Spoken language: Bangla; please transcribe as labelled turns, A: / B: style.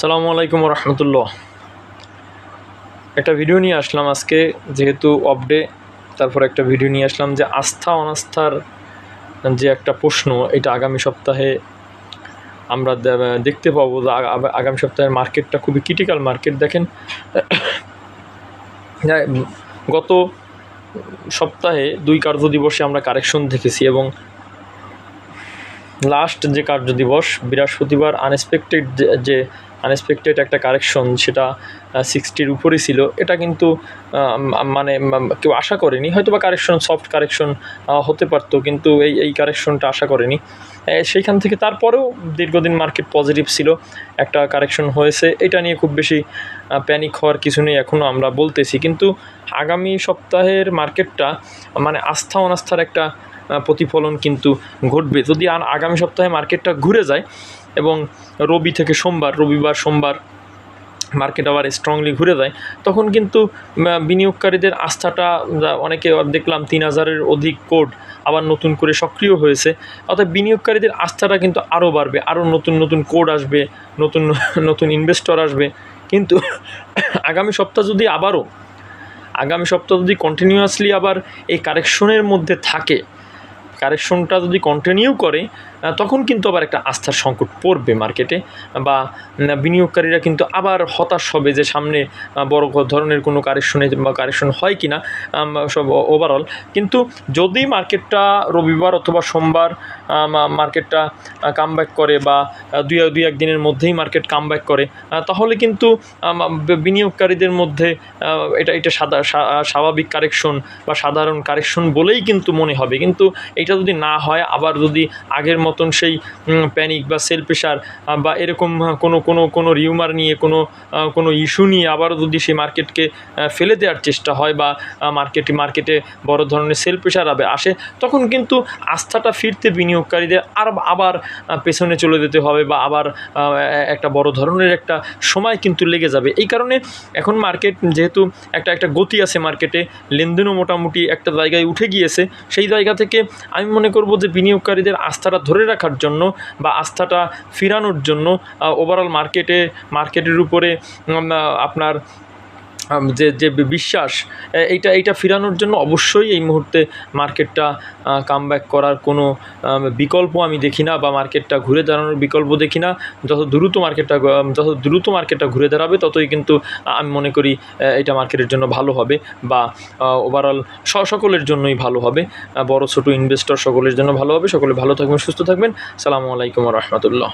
A: সালামু আলাইকুম রহমতুল্লাহ একটা ভিডিও নিয়ে আসলাম আজকে, যেহেতু অফডে তারপর একটা ভিডিও নিয়ে আসলাম যে আস্থা অনাস্থার যে একটা প্রশ্ন, এটা আগামী সপ্তাহে আমরা দেখতে পাবো যে আগা- আগা- আগামী সপ্তাহের মার্কেটটা খুবই ক্রিটিক্যাল মার্কেট দেখেন গত সপ্তাহে দুই কার্য দিবসে আমরা কারেকশন দেখেছি এবং লাস্ট যে কার্য দিবস, বৃহস্পতিবার আনএক্সপেক্টেড যে আনএক্সপেক্টেড একটা কারেকশন সেটা সিক্সটির উপরে ছিল। এটা কিন্তু মানে কেউ আশা করেনি। হয়তো বা কারেকশন সফট কারেকশন হতে পারতো, কিন্তু এই এই কারেকশনটা আশা করেনি। সেইখান থেকে তারপরেও দীর্ঘদিন মার্কেট পজিটিভ ছিল। একটা কারেকশন হয়েছে। এটা নিয়ে খুব বেশি প্যানিক হওয়ার কিছু নেই এখনও আমরা বলতেছি। কিন্তু আগামী সপ্তাহের মার্কেটটা মানে আস্থা অনাস্থার একটা প্রতিফলন কিন্তু ঘটবে। যদি আর আগামী সপ্তাহে মার্কেটটা ঘুরে যায় এবং রবি থেকে সোমবার, রবিবার, সোমবার মার্কেট আবার স্ট্রংলি ঘুরে যায়, তখন কিন্তু বিনিয়োগকারীদের আস্থাটা অনেকে দেখলাম তিন হাজারের অধিক কোড আবার নতুন করে সক্রিয় হয়েছে। অর্থাৎ বিনিয়োগকারীদের আস্থাটা কিন্তু আরও বাড়বে আরও নতুন নতুন কোড আসবে, নতুন নতুন ইনভেস্টর আসবে। কিন্তু আগামী সপ্তাহ যদি আবারও, আগামী সপ্তাহ যদি কন্টিনিউয়াসলি আবার এই কারেকশনের মধ্যে থাকে কারেকশনটা যদি কন্টিনিউ করে তখন কিন্তু আবার একটা আস্থার সংকট পড়বে মার্কেটে বা বিনিয়োগকারীরা কিন্তু আবার হতাশ হবে যে সামনে বড় ধরনের কোনো কারেকশনে বা কারেকশন হয় কি না সব ওভারঅল কিন্তু যদি মার্কেটটা রবিবার অথবা সোমবার মার্কেটটা কামব্যাক করে বা দুই দুই একদিনের মধ্যেই মার্কেট কামব্যাক করে তাহলে কিন্তু বিনিয়োগকারীদের মধ্যে এটা এটা সাদা স্বাভাবিক কারেকশন বা সাধারণ কারেকশন বলেই কিন্তু মনে হবে। কিন্তু এটা যদি না হয়, আবার যদি আগের মতন সেই প্যানিক বা সেল প্রেশার বা এরকম কোনো কোনো কোনো রিউমার নিয়ে, কোনো কোনো ইস্যু নিয়ে আবারও যদি সেই মার্কেটকে ফেলে দেওয়ার চেষ্টা হয় বা মার্কেটে মার্কেটে বড় ধরনের সেল প্রেশার আসে, তখন কিন্তু আস্থাটা ফিরতে বিনিয়োগকারীদের আর আবার পেছনে চলে যেতে হবে বা আবার একটা বড় ধরনের একটা সময় কিন্তু লেগে যাবে। এই কারণে এখন মার্কেট যেহেতু একটা একটা গতি আছে মার্কেটে লেনদেনও মোটামুটি একটা জায়গায় উঠে গিয়েছে। সেই জায়গা থেকে আমি মনে করব যে বিনিয়োগকারীদের আস্থাটা ধরে রাখার জন্য বা আস্থাটা ফিরানোর জন্য ওভারঅল মার্কেটে মার্কেটের উপরে আপনার যে যে বিশ্বাস এইটা এইটা ফিরানোর জন্য অবশ্যই এই মুহূর্তে মার্কেটটা কামব্যাক করার কোনো বিকল্প আমি দেখি না বা মার্কেটটা ঘুরে দাঁড়ানোর বিকল্প দেখি না। যত দ্রুত মার্কেটটা যত দ্রুত মার্কেটটা ঘুরে দাঁড়াবে, ততই কিন্তু আমি মনে করি এটা মার্কেটের জন্য ভালো হবে বা ওভারঅল স, সকলের জন্যই ভালো হবে। বড় ছোট ইনভেস্টর সকলের জন্য ভালো হবে। সকলে ভালো থাকবেন, সুস্থ থাকবেন। সালামু আলাইকুম রহমতুল্লাহ।